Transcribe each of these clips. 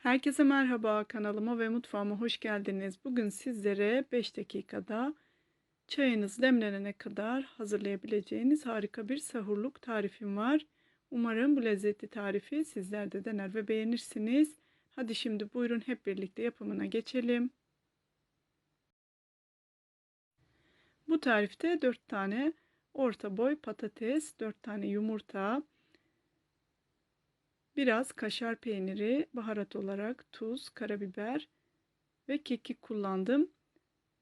Herkese merhaba kanalıma ve mutfağıma hoş geldiniz. Bugün sizlere 5 dakikada çayınız demlenene kadar hazırlayabileceğiniz harika bir sahurluk tarifim var. Umarım bu lezzetli tarifi sizler de dener ve beğenirsiniz. Hadi şimdi buyurun hep birlikte yapımına geçelim. Bu tarifte 4 tane orta boy patates, 4 tane yumurta, Biraz kaşar peyniri, baharat olarak tuz, karabiber ve kekik kullandım.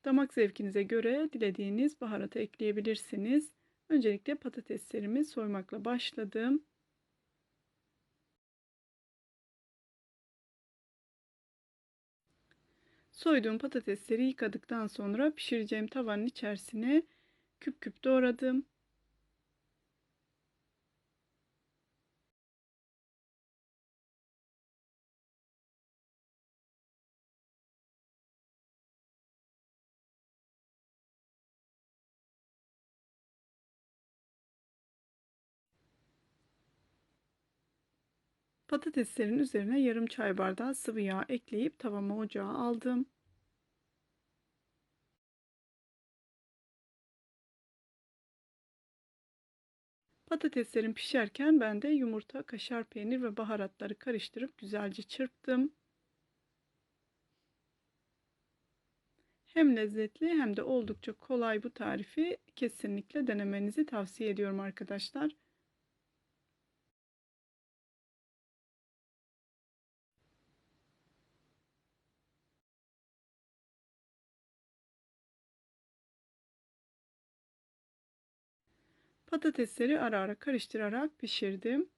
Damak zevkinize göre dilediğiniz baharatı ekleyebilirsiniz. Öncelikle patateslerimi soymakla başladım. Soyduğum patatesleri yıkadıktan sonra pişireceğim tavanın içerisine küp küp doğradım. Patateslerin üzerine yarım çay bardağı sıvı yağ ekleyip tavama ocağa aldım. Patateslerin pişerken ben de yumurta, kaşar peynir ve baharatları karıştırıp güzelce çırptım. Hem lezzetli hem de oldukça kolay bu tarifi kesinlikle denemenizi tavsiye ediyorum arkadaşlar. Patatesleri ara ara karıştırarak pişirdim.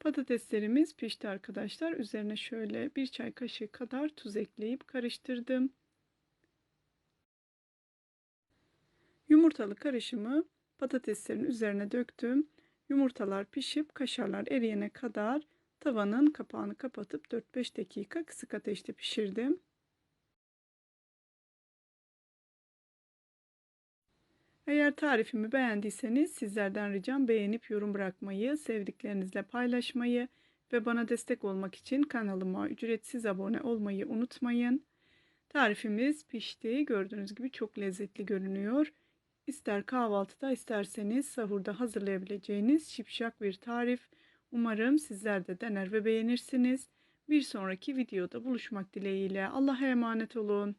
Patateslerimiz pişti arkadaşlar. Üzerine şöyle bir çay kaşığı kadar tuz ekleyip karıştırdım. Yumurtalı karışımı patateslerin üzerine döktüm. Yumurtalar pişip kaşarlar eriyene kadar tavanın kapağını kapatıp 4-5 dakika kısık ateşte pişirdim. Eğer tarifimi beğendiyseniz sizlerden ricam beğenip yorum bırakmayı, sevdiklerinizle paylaşmayı ve bana destek olmak için kanalıma ücretsiz abone olmayı unutmayın. Tarifimiz pişti. Gördüğünüz gibi çok lezzetli görünüyor. İster kahvaltıda isterseniz sahurda hazırlayabileceğiniz şipşak bir tarif. Umarım sizler de dener ve beğenirsiniz. Bir sonraki videoda buluşmak dileğiyle. Allah'a emanet olun.